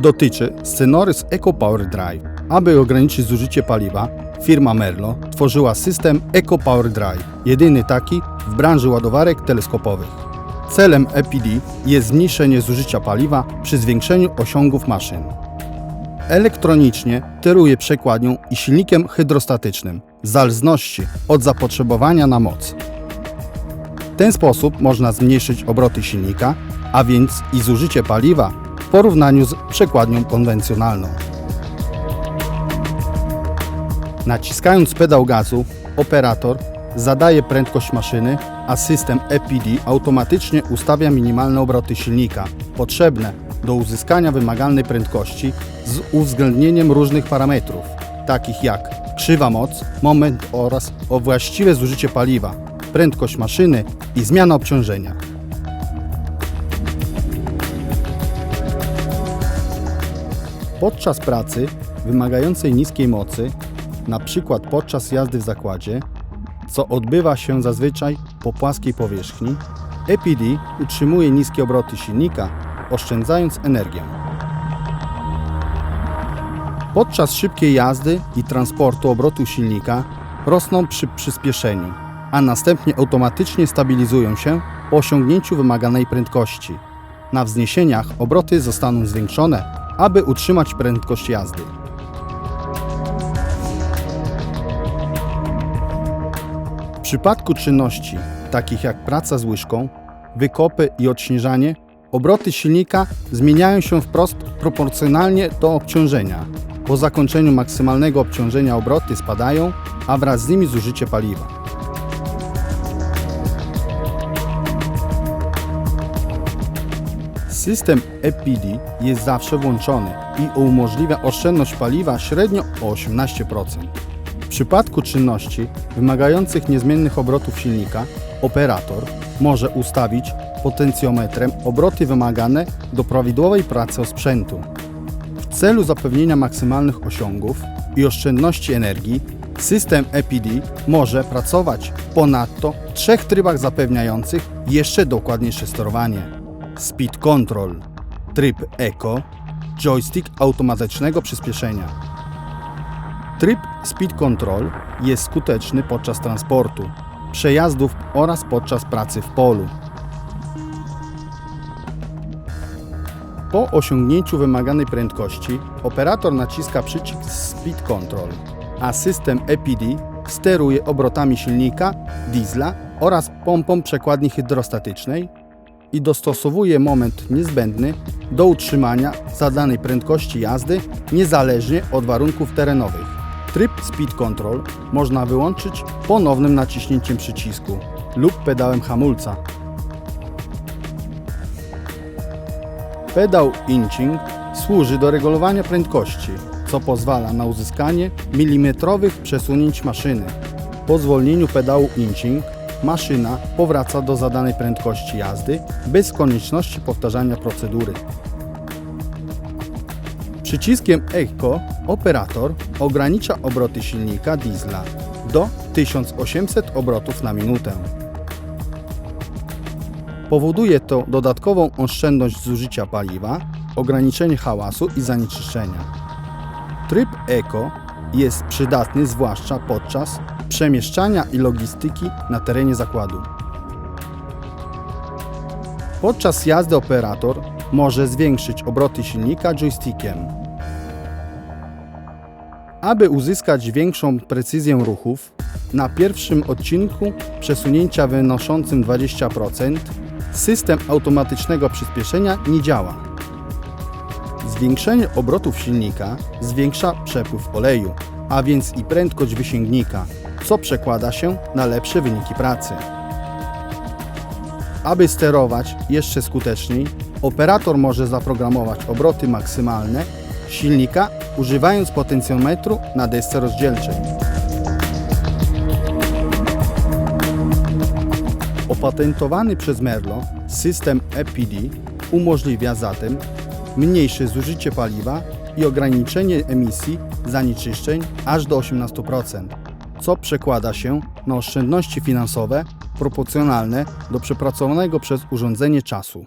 dotyczy Scenorys Eco Power Drive. Aby ograniczyć zużycie paliwa, firma Merlo tworzyła system Eco Power Drive, jedyny taki w branży ładowarek teleskopowych. Celem EPD jest zmniejszenie zużycia paliwa przy zwiększeniu osiągów maszyn. Elektronicznie kieruje przekładnią i silnikiem hydrostatycznym, w zależności od zapotrzebowania na moc. W ten sposób można zmniejszyć obroty silnika, a więc i zużycie paliwa porównaniu z przekładnią konwencjonalną. Naciskając pedał gazu, operator zadaje prędkość maszyny, a system EPD automatycznie ustawia minimalne obroty silnika potrzebne do uzyskania wymagalnej prędkości z uwzględnieniem różnych parametrów, takich jak krzywa moc, moment oraz o właściwe zużycie paliwa, prędkość maszyny i zmiana obciążenia. Podczas pracy wymagającej niskiej mocy, na przykład podczas jazdy w zakładzie, co odbywa się zazwyczaj po płaskiej powierzchni, EPD utrzymuje niskie obroty silnika, oszczędzając energię. Podczas szybkiej jazdy i transportu obrotu silnika rosną przy przyspieszeniu, a następnie automatycznie stabilizują się po osiągnięciu wymaganej prędkości. Na wzniesieniach obroty zostaną zwiększone, aby utrzymać prędkość jazdy. W przypadku czynności takich jak praca z łyżką, wykopy i odśnieżanie, obroty silnika zmieniają się wprost proporcjonalnie do obciążenia. Po zakończeniu maksymalnego obciążenia obroty spadają, a wraz z nimi zużycie paliwa. System EPD jest zawsze włączony i umożliwia oszczędność paliwa średnio o 18%. W przypadku czynności wymagających niezmiennych obrotów silnika, operator może ustawić potencjometrem obroty wymagane do prawidłowej pracy sprzętu. W celu zapewnienia maksymalnych osiągów i oszczędności energii, system EPD może pracować ponadto w trzech trybach zapewniających jeszcze dokładniejsze sterowanie. Speed Control, tryb Eco, joystick automatycznego przyspieszenia. Tryb Speed Control jest skuteczny podczas transportu, przejazdów oraz podczas pracy w polu. Po osiągnięciu wymaganej prędkości operator naciska przycisk Speed Control, a system EPD steruje obrotami silnika, diesla oraz pompą przekładni hydrostatycznej i dostosowuje moment niezbędny do utrzymania zadanej prędkości jazdy niezależnie od warunków terenowych. Tryb Speed Control można wyłączyć ponownym naciśnięciem przycisku lub pedałem hamulca. Pedał inching służy do regulowania prędkości, co pozwala na uzyskanie milimetrowych przesunięć maszyny. Po zwolnieniu pedału inching maszyna powraca do zadanej prędkości jazdy bez konieczności powtarzania procedury. Przyciskiem Echo operator ogranicza obroty silnika diesla do 1800 obrotów na minutę. Powoduje to dodatkową oszczędność zużycia paliwa, ograniczenie hałasu i zanieczyszczenia. Tryb Eco jest przydatny zwłaszcza podczas przemieszczania i logistyki na terenie zakładu. Podczas jazdy operator może zwiększyć obroty silnika joystickiem. Aby uzyskać większą precyzję ruchów, na pierwszym odcinku przesunięcia wynoszącym 20% system automatycznego przyspieszenia nie działa. Zwiększenie obrotów silnika zwiększa przepływ oleju, a więc i prędkość wysięgnika, co przekłada się na lepsze wyniki pracy. Aby sterować jeszcze skuteczniej, operator może zaprogramować obroty maksymalne silnika używając potencjometru na desce rozdzielczej. Opatentowany przez Merlo system EPD umożliwia zatem mniejsze zużycie paliwa i ograniczenie emisji zanieczyszczeń aż do 18%, co przekłada się na oszczędności finansowe proporcjonalne do przepracowanego przez urządzenie czasu.